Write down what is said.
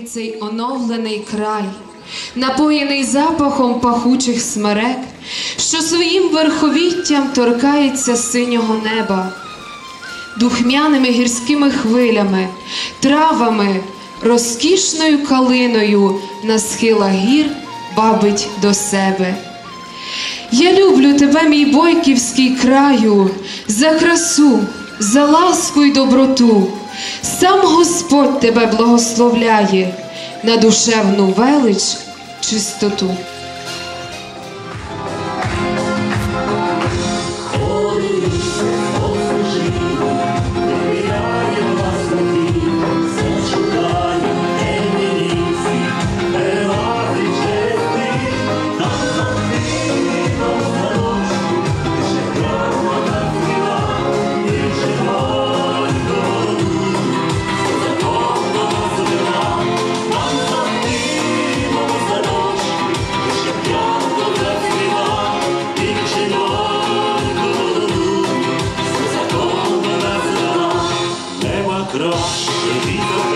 Цей оновлений край, напоєний запахом пахучих смерек, що своїм верховіттям торкається синього неба, духмяними гірськими хвилями, травами, розкішною калиною на схилах гір бабить до себе. Я люблю тебе, мій бойківський краю, за красу, за ласку й доброту. Сам Господь тебе благословляє на душевну велич, чистоту. Bendito